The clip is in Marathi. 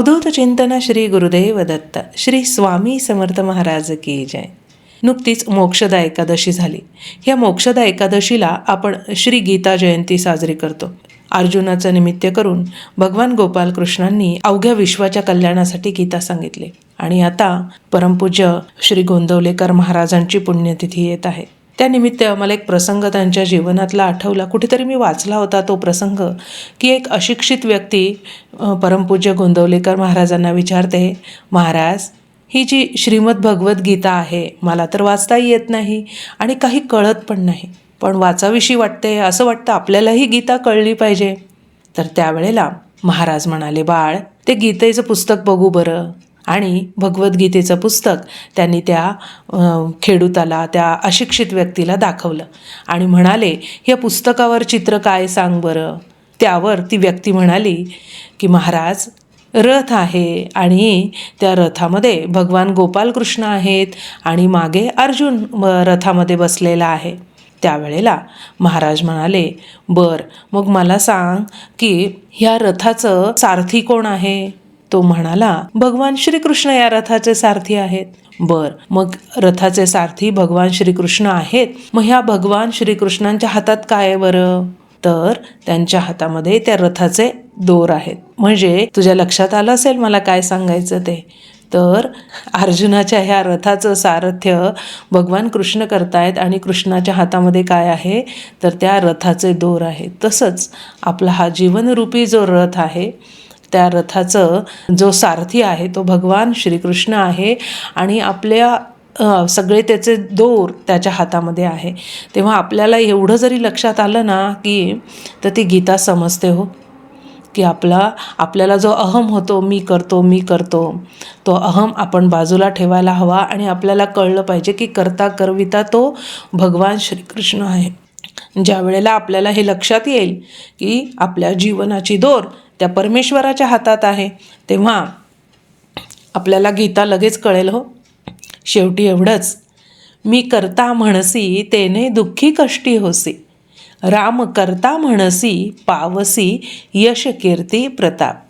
अवधूत चिंतन श्री गुरुदेव दत्त श्री स्वामी समर्थ महाराज की जय. नुकतीच मोक्षदा एकादशी झाली. या मोक्षदा एकादशीला आपण श्री गीता जयंती साजरी करतो. अर्जुनाचं निमित्त करून भगवान गोपाल कृष्णांनी अवघ्या विश्वाच्या कल्याणासाठी गीता सांगितली. आणि आता परमपूज्य श्री गोंदवलेकर महाराजांची पुण्यतिथी येत आहे. त्यानिमित्त मला एक प्रसंग त्यांच्या जीवनातला आठवला. कुठेतरी मी वाचला होता तो प्रसंग की एक अशिक्षित व्यक्ती परमपूज्य गोंदवलेकर महाराजांना विचारते महाराज ही जी श्रीमद भगवद्गीता आहे मला तर वाचताही येत नाही आणि काही कळत पण नाही. पण वाचाविषयी वाटते असं वाटतं आपल्यालाही गीता कळली पाहिजे. तर त्यावेळेला महाराज म्हणाले बाळ ते गीतेचं पुस्तक बघू बरं. आणि भगवद्गीतेचं पुस्तक त्यांनी त्या खेडूताला त्या अशिक्षित व्यक्तीला दाखवलं. आणि म्हणाले या पुस्तकावर चित्र काय सांग बरं? त्यावर ती व्यक्ती म्हणाली की महाराज रथ आहे आणि त्या रथामध्ये भगवान गोपालकृष्ण आहेत आणि मागे अर्जुन म, रथामध्ये बसलेला आहे. त्यावेळेला महाराज म्हणाले बर मग मला सांग की ह्या रथाचं सारथी कोण आहे? तो म्हणाला भगवान श्रीकृष्ण या रथाचे सारथी आहेत. बर मग रथाचे सारथी भगवान श्रीकृष्ण आहेत? मग ह्या भगवान श्रीकृष्णांच्या हातात काय आहे बरं? तर त्यांच्या हातामध्ये त्या रथाचे दोर आहेत. म्हणजे तुझ्या लक्षात आलं असेल मला काय सांगायचं ते? तर अर्जुनाच्या ह्या रथाचं सारथ्य भगवान कृष्ण करतायत आणि कृष्णाच्या हातामध्ये काय आहे? तर त्या रथाचे दोर आहेत. तसंच आपला हा जीवनरूपी जो रथ आहे त्या रथाचं जो सारथी आहे तो भगवान श्रीकृष्ण आहे आणि आपल्या सगळे त्याचे दोर त्याच्या हातामध्ये आहे. तेव्हा आपल्याला एवढं जरी लक्षात आलं ना की तर ती गीता समजते हो. की आपला आपल्याला जो अहम होतो मी करतो मी करतो तो अहम आपण बाजूला ठेवायला हवा आणि आपल्याला कळलं पाहिजे की करता करविता तो भगवान श्रीकृष्ण आहे. ज्या वेळेला आपल्याला हे लक्षात येईल की आपल्या जीवनाची दोर त्या परमेश्वराच्या हातात आहे तेव्हा आपल्याला गीता लगेच कळेल हो. शेवटी एवढंच मी करता म्हणसी तेने दुःखी कष्टी होसी. राम करता म्हणसी पावसी यश कीर्ती प्रताप.